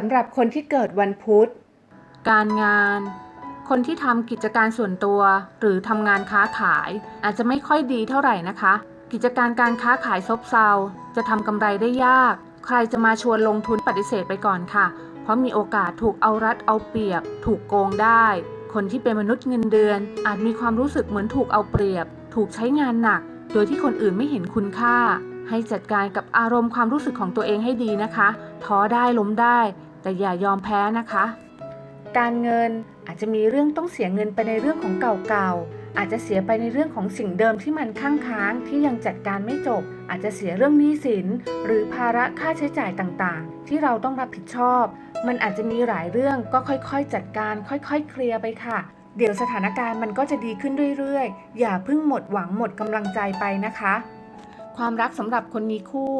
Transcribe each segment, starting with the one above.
สำหรับคนที่เกิดวันพุธ การงาน คนที่ทำกิจการส่วนตัว หรือทำงานค้าขาย อาจจะไม่ค่อยดีเท่าไหร่นะคะ กิจการการค้าขายซบเซา จะทำกำไรได้ยาก ใครจะมาชวนลงทุนปฏิเสธไปก่อนค่ะ เพราะมีโอกาสถูกเอารัดเอาเปรียบ ถูกโกงได้ คนที่เป็นมนุษย์เงินเดือน อาจมีความรู้สึกเหมือนถูกเอาเปรียบ ถูกใช้งานหนัก โดยที่คนอื่นไม่เห็นคุณค่า ให้จัดการกับอารมณ์ความรู้สึกของตัวเองให้ดีนะคะ ท้อได้ล้มได้ แต่อย่ายอมแพ้นะคะ การเงินอาจจะมีเรื่องต้องเสียเงินไปในเรื่องของเก่าๆ อาจจะเสียไปในเรื่องของสิ่งเดิมที่มันค้างค้างๆที่ยังจัดการไม่จบ อาจจะเสียเรื่องหนี้สิน หรือภาระค่าใช้จ่ายต่างๆ ที่เราต้องรับผิดชอบ มันอาจจะมีหลายเรื่องก็ค่อยๆ จัดการ ค่อยๆ เคลียร์ไปค่ะเดี๋ยวสถานการณ์มันก็จะดีขึ้นเรื่อยๆ อย่าเพิ่งหมดหวังหมดกำลังใจไปนะคะ ความรักสำหรับคนมีคู่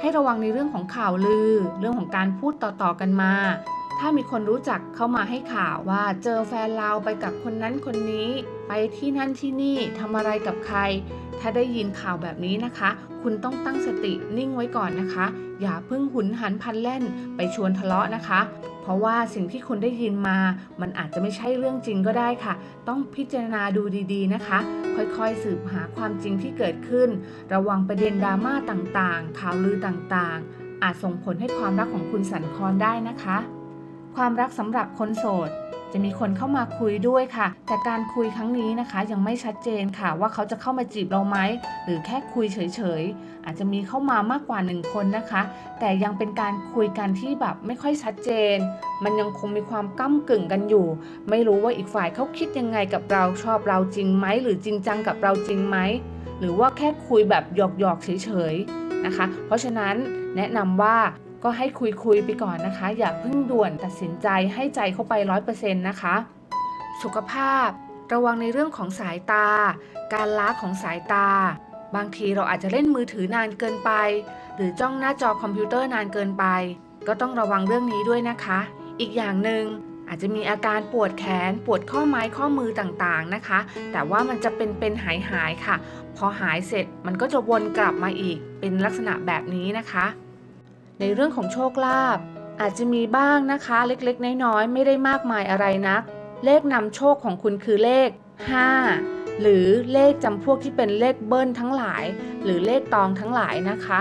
ให้ระวังในเรื่องของข่าวลือ เรื่องของการพูดต่อๆกันมา ถ้ามีคนรู้จักเข้ามาให้ข่าวว่าเจอแฟนเราไปกับคนนั้นคนนี้ ไปที่นั่นที่นี่ทำอะไรกับใคร ถ้าได้ยินข่าวแบบนี้นะคะ คุณต้องตั้งสตินิ่งไว้ก่อนนะคะ อย่าเพิ่งหุนหันพันแล่นไปชวนทะเลาะนะคะ เพราะว่าสิ่งที่คุณได้ยินมา มันอาจจะไม่ใช่เรื่องจริงก็ได้ค่ะ ต้องพิจารณาดูดีๆนะคะ ค่อยๆสืบหาความจริงที่เกิดขึ้น ระวังประเด็นดราม่าต่างๆ ข่าวลือต่างๆ อาจส่งผลให้ความรักของคุณสั่นคลอนได้นะคะ ความรักสำหรับคนโสด จะมีคนเข้ามาคุยด้วยค่ะ แต่การคุยครั้งนี้นะคะ ยังไม่ชัดเจนค่ะ ว่าเขาจะเข้ามาจีบเราไหมหรือแค่คุยเฉยๆอาจจะมีเข้ามามากกว่าหนึ่งคนนะคะ แต่ยังเป็นการคุยกันที่แบบไม่ค่อยชัดเจน มันยังคงมีความก้ากึ่งกันอยู่ ไม่รู้ว่าอีกฝ่ายเขาคิดยังไงกับเราชอบเราจริงไหมหรือจริงจังกับเราจริงไหมหรือว่าแค่คุยแบบหยอกๆเฉยๆนะคะ เพราะฉะนั้นแนะนำว่า ก็ให้คุยคุยไปก่อนนะคะ อย่าเพิ่งด่วนตัดสินใจให้ใจเข้าไป 100%นะคะ สุขภาพ ระวังในเรื่องของสายตา การล้าของสายตา บางทีเราอาจจะเล่นมือถือนานเกินไป หรือจ้องหน้าจอคอมพิวเตอร์นานเกินไป ก็ต้องระวังเรื่องนี้ด้วยนะคะ อีกอย่างหนึ่งอาจจะมีอาการปวดแขนปวดข้อไม้ข้อมือต่างๆนะคะ แต่ว่ามันจะเป็นเป็นหายหายๆค่ะ พอหายเสร็จมันก็จะวนกลับมาอีกเป็นลักษณะแบบนี้นะคะ ในเรื่องของโชคลาภอาจจะมีบ้างนะคะ เล็กๆ น้อยๆ ไม่ได้มากมายอะไรนัก เลขนำโชคของคุณคือเลข 5 หรือเลขจำพวกที่เป็นเลขเบิ้ลทั้งหลาย หรือเลขตองทั้งหลายนะคะ